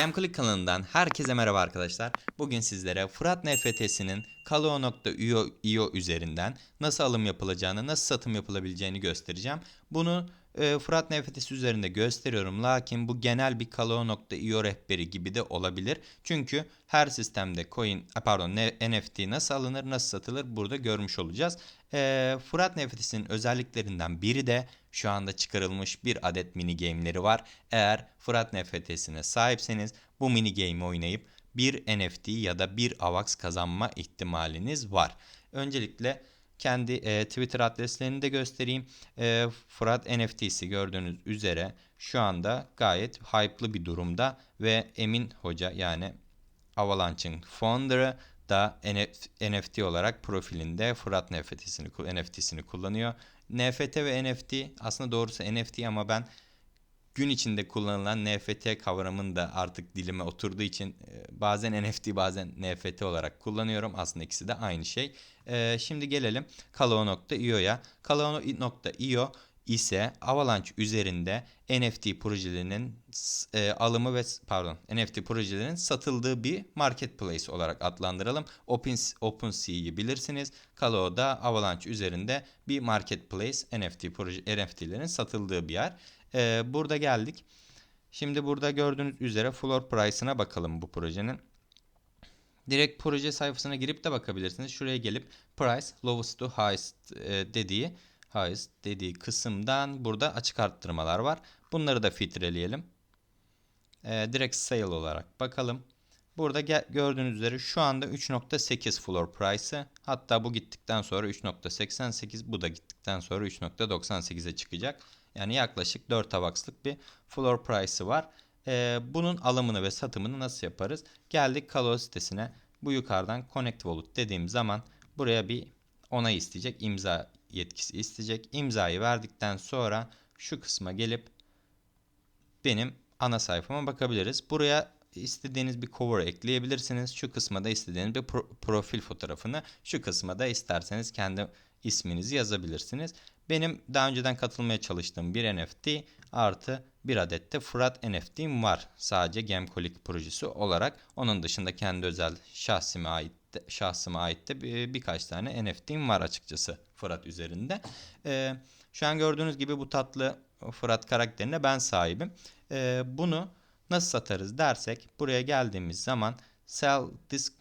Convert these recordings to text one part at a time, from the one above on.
GameClick kanalından herkese merhaba arkadaşlar. Bugün sizlere Fırat NFT'sinin Kaleo.io io üzerinden nasıl alım yapılacağını, nasıl satım yapılabileceğini göstereceğim. Bunu e, Fırat NFT'si üzerinde gösteriyorum. Lakin bu genel bir Kaleo.io rehberi gibi de olabilir. Çünkü her sistemde coin, pardon NFT nasıl alınır, nasıl satılır burada görmüş olacağız. E, Fırat NFT'sinin özelliklerinden biri de şu anda çıkarılmış bir adet mini game'leri var. Eğer Fırat NFT'sine sahipseniz bu mini game'i oynayıp bir NFT ya da bir AVAX kazanma ihtimaliniz var. Öncelikle kendi e, Twitter adreslerini de göstereyim. E, Fırat NFT'si gördüğünüz üzere şu anda gayet hype'lı bir durumda ve Emin Hoca yani Avalanche'ın founder'ı da NFT olarak profilinde Fırat NFT'sini, NFT'sini kullanıyor. NFT ve NFT aslında doğrusu NFT ama ben gün içinde kullanılan NFT kavramını da artık dilime oturduğu için e, bazen NFT bazen NFT olarak kullanıyorum. Aslında ikisi de aynı şey. E, şimdi gelelim Kalao.io'ya. Kalao.io ise Avalanche üzerinde NFT projelerinin e, alımı ve pardon NFT projelerinin satıldığı bir marketplace olarak adlandıralım. Open OpenSea'yı bilirsiniz. Kalao da Avalanche üzerinde bir marketplace NFT proje NFT'lerin satıldığı bir yer. E, burada geldik. Şimdi burada gördüğünüz üzere floor price'ına bakalım bu projenin. Direkt proje sayfasına girip de bakabilirsiniz. Şuraya gelip price lowest to highest e, dediği highest dediği kısımdan burada açık arttırmalar var. Bunları da filtreleyelim. E, direkt sale olarak bakalım. Burada gördüğünüz üzere şu anda 3.8 floor price'ı. Hatta bu gittikten sonra 3.88 bu da gittikten sonra 3.98'e çıkacak. Yani yaklaşık 4 avakslık bir floor price'ı var. Ee, bunun alımını ve satımını nasıl yaparız? Geldik Kalo sitesine. Bu yukarıdan Connect Wallet dediğim zaman buraya bir onay isteyecek. imza yetkisi isteyecek. İmzayı verdikten sonra şu kısma gelip benim ana sayfama bakabiliriz. Buraya istediğiniz bir cover ekleyebilirsiniz. Şu kısma da istediğiniz bir pro profil fotoğrafını, şu kısma da isterseniz kendi isminizi yazabilirsiniz. Benim daha önceden katılmaya çalıştığım bir NFT artı bir adet de Fırat NFT'm var. Sadece Gemcolik projesi olarak. Onun dışında kendi özel şahsime ait şahsıma ait de bir, birkaç tane NFT'm var açıkçası Fırat üzerinde. Ee, şu an gördüğünüz gibi bu tatlı Fırat karakterine ben sahibim. Ee, bunu nasıl satarız dersek buraya geldiğimiz zaman sell this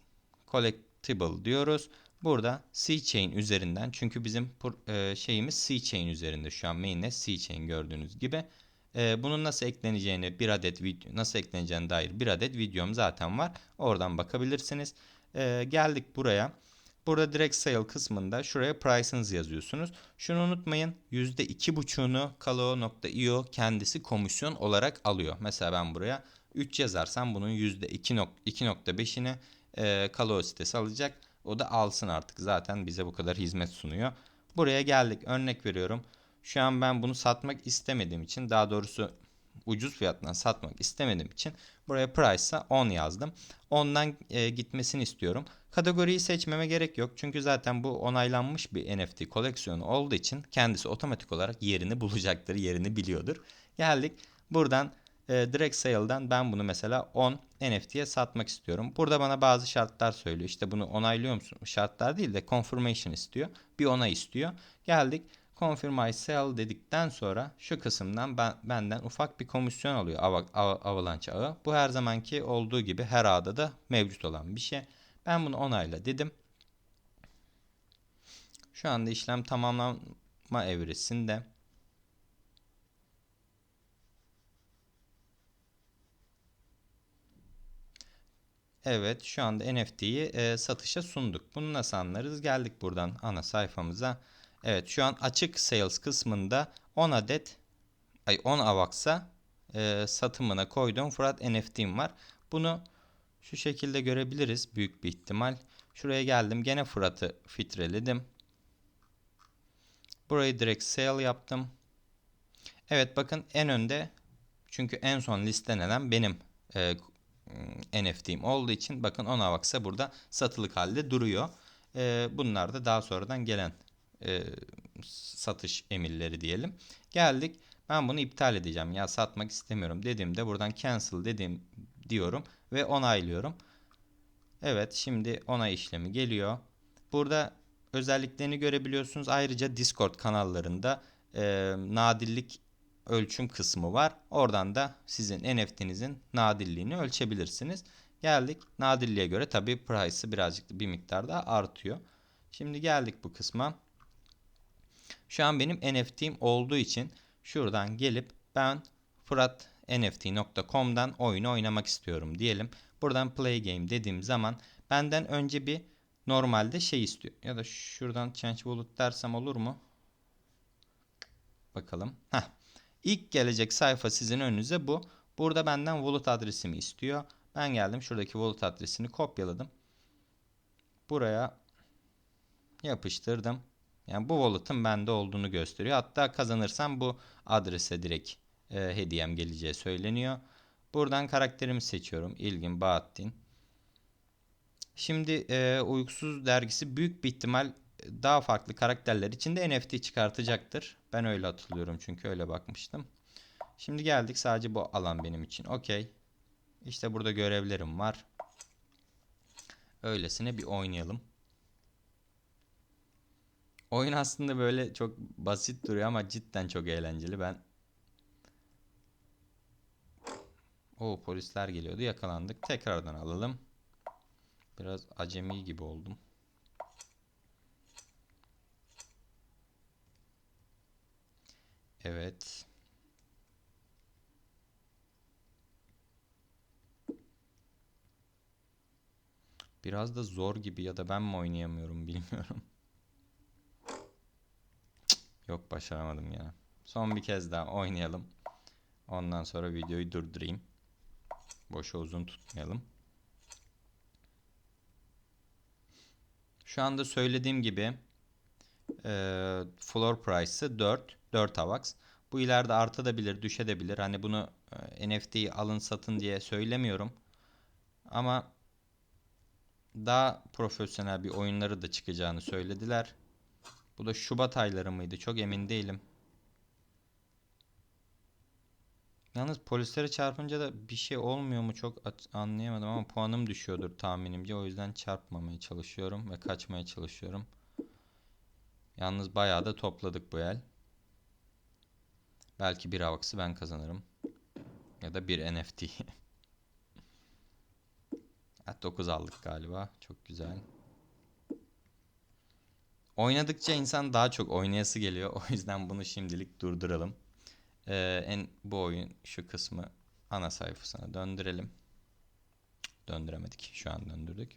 collectible diyoruz. Burada C-Chain üzerinden çünkü bizim e, şeyimiz C-Chain üzerinde şu an mainnet C-Chain gördüğünüz gibi. E, bunun nasıl ekleneceğini bir adet video nasıl ekleneceğine dair bir adet videom zaten var. Oradan bakabilirsiniz. E, geldik buraya. Burada direkt sale kısmında şuraya price'ınızı yazıyorsunuz. Şunu unutmayın %2.5'unu Kalao.io kendisi komisyon olarak alıyor. Mesela ben buraya 3 yazarsam bunun %2.5'ini e, Kalao sitesi alacak. O da alsın artık zaten bize bu kadar hizmet sunuyor. Buraya geldik örnek veriyorum. Şu an ben bunu satmak istemediğim için daha doğrusu ucuz fiyattan satmak istemediğim için buraya price'a 10 yazdım. 10'dan e, gitmesini istiyorum. Kategoriyi seçmeme gerek yok. Çünkü zaten bu onaylanmış bir NFT koleksiyonu olduğu için kendisi otomatik olarak yerini bulacaktır, yerini biliyordur. Geldik. Buradan e, direct sale'dan ben bunu mesela 10 NFT'ye satmak istiyorum. Burada bana bazı şartlar söylüyor. İşte bunu onaylıyor musun? Şartlar değil de confirmation istiyor. Bir onay istiyor. Geldik. Confirm I sell dedikten sonra şu kısımdan ben, benden ufak bir komisyon alıyor Av Av Avalanche ağı. Bu her zamanki olduğu gibi her ağda da mevcut olan bir şey. Ben bunu onayla dedim. Şu anda işlem tamamlanma evresinde. Evet şu anda NFT'yi e, satışa sunduk. Bunu nasıl anlarız? Geldik buradan ana sayfamıza. Evet şu an açık sales kısmında 10 adet ay 10 avax'a e, satımına koyduğum Fırat NFT'm var. Bunu şu şekilde görebiliriz büyük bir ihtimal. Şuraya geldim gene Fırat'ı filtreledim. Burayı direkt sale yaptım. Evet bakın en önde çünkü en son listelenen benim e, NFT'im olduğu için bakın ona baksa burada satılık halde duruyor. E, bunlar da daha sonradan gelen e, satış emirleri diyelim. Geldik. Ben bunu iptal edeceğim. Ya satmak istemiyorum dediğimde buradan cancel dediğim diyorum ve onaylıyorum. Evet şimdi onay işlemi geliyor. Burada özelliklerini görebiliyorsunuz. Ayrıca Discord kanallarında e, nadirlik ölçüm kısmı var. Oradan da sizin NFT'nizin nadirliğini ölçebilirsiniz. Geldik nadirliğe göre tabi price'ı birazcık bir miktarda artıyor. Şimdi geldik bu kısma. Şu an benim NFT'im olduğu için şuradan gelip ben fıratnft.com'dan oyunu oynamak istiyorum diyelim. Buradan play game dediğim zaman benden önce bir normalde şey istiyor. Ya da şuradan change wallet dersem olur mu? Bakalım. Heh. İlk gelecek sayfa sizin önünüze bu. Burada benden wallet adresimi istiyor. Ben geldim şuradaki wallet adresini kopyaladım. Buraya yapıştırdım. Yani bu wallet'ın bende olduğunu gösteriyor. Hatta kazanırsam bu adrese direkt e, hediyem geleceği söyleniyor. Buradan karakterimi seçiyorum. İlgin Bahattin. Şimdi e, Uykusuz dergisi büyük bir ihtimal daha farklı karakterler için de NFT çıkartacaktır. Ben öyle hatırlıyorum çünkü öyle bakmıştım. Şimdi geldik sadece bu alan benim için. Okey. İşte burada görevlerim var. Öylesine bir oynayalım. Oyun aslında böyle çok basit duruyor ama cidden çok eğlenceli. Ben O polisler geliyordu. Yakalandık. Tekrardan alalım. Biraz acemi gibi oldum. Evet. Biraz da zor gibi ya da ben mi oynayamıyorum bilmiyorum. Yok başaramadım ya. Son bir kez daha oynayalım. Ondan sonra videoyu durdurayım. Boşa uzun tutmayalım. Şu anda söylediğim gibi e, floor price'ı 4. 4 AVAX. Bu ileride artabilir, düşebilir. Hani bunu e, NFT'yi alın satın diye söylemiyorum. Ama daha profesyonel bir oyunları da çıkacağını söylediler. Bu da Şubat ayları mıydı? Çok emin değilim. Yalnız polislere çarpınca da bir şey olmuyor mu çok anlayamadım ama puanım düşüyordur tahminimce. O yüzden çarpmamaya çalışıyorum ve kaçmaya çalışıyorum. Yalnız bayağı da topladık bu el. Belki bir avaksı ben kazanırım. Ya da bir NFT. evet 9 aldık galiba. Çok güzel. Oynadıkça insan daha çok oynayası geliyor. O yüzden bunu şimdilik durduralım. Ee, en bu oyun şu kısmı ana sayfasına döndürelim. Döndüremedik. Şu an döndürdük.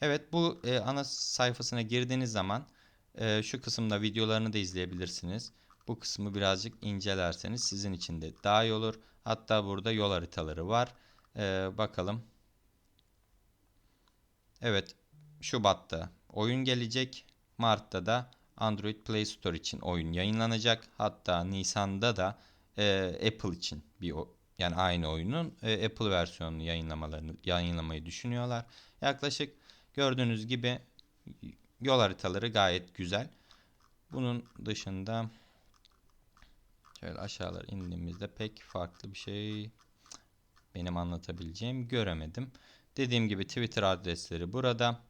Evet bu e, ana sayfasına girdiğiniz zaman e, şu kısımda videolarını da izleyebilirsiniz. Bu kısmı birazcık incelerseniz sizin için de daha iyi olur. Hatta burada yol haritaları var. E, bakalım. Evet Şubat'ta oyun gelecek. Mart'ta da Android Play Store için oyun yayınlanacak. Hatta Nisan'da da e, Apple için bir yani aynı oyunun e, Apple versiyonunu yayınlamalarını yayınlamayı düşünüyorlar. Yaklaşık gördüğünüz gibi yol haritaları gayet güzel. Bunun dışında şöyle aşağılara indiğimizde pek farklı bir şey benim anlatabileceğim göremedim. Dediğim gibi Twitter adresleri burada.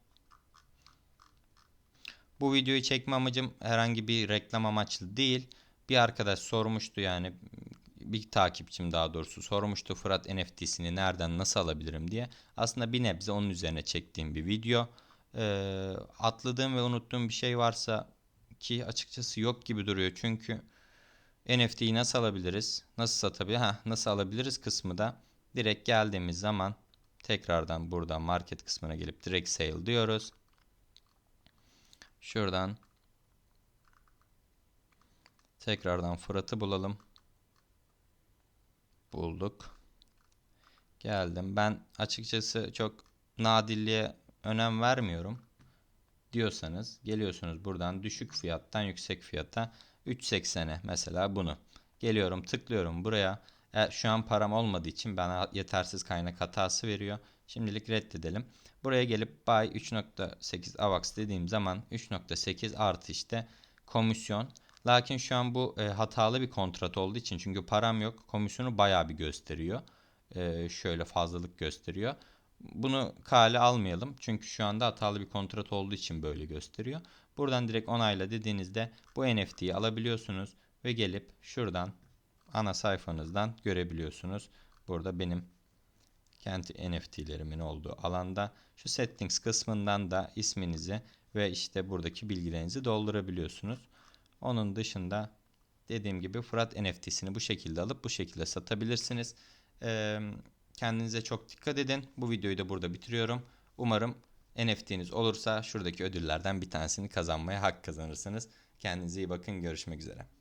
Bu videoyu çekme amacım herhangi bir reklam amaçlı değil. Bir arkadaş sormuştu yani bir takipçim daha doğrusu sormuştu Fırat NFT'sini nereden nasıl alabilirim diye. Aslında bir nebze onun üzerine çektiğim bir video. Ee, atladığım ve unuttuğum bir şey varsa ki açıkçası yok gibi duruyor. Çünkü NFT'yi nasıl alabiliriz? Nasıl satabiliriz? Ha, nasıl alabiliriz kısmı da direkt geldiğimiz zaman tekrardan buradan market kısmına gelip direkt sale diyoruz. Şuradan tekrardan Fırat'ı bulalım. Bulduk. Geldim. Ben açıkçası çok nadirliğe önem vermiyorum diyorsanız geliyorsunuz buradan düşük fiyattan yüksek fiyata 3.80'e mesela bunu. Geliyorum tıklıyorum buraya. E, şu an param olmadığı için bana yetersiz kaynak hatası veriyor. Şimdilik reddedelim. Buraya gelip buy 3.8 AVAX dediğim zaman 3.8 artı işte komisyon. Lakin şu an bu e, hatalı bir kontrat olduğu için çünkü param yok komisyonu bayağı bir gösteriyor. e, şöyle fazlalık gösteriyor. Bunu kale almayalım. Çünkü şu anda hatalı bir kontrat olduğu için böyle gösteriyor. Buradan direkt onayla dediğinizde bu NFT'yi alabiliyorsunuz ve gelip şuradan ana sayfanızdan görebiliyorsunuz. Burada benim kendi NFT'lerimin olduğu alanda şu settings kısmından da isminizi ve işte buradaki bilgilerinizi doldurabiliyorsunuz. Onun dışında dediğim gibi Fırat NFT'sini bu şekilde alıp bu şekilde satabilirsiniz. Kendinize çok dikkat edin. Bu videoyu da burada bitiriyorum. Umarım NFT'niz olursa şuradaki ödüllerden bir tanesini kazanmaya hak kazanırsınız. Kendinize iyi bakın. Görüşmek üzere.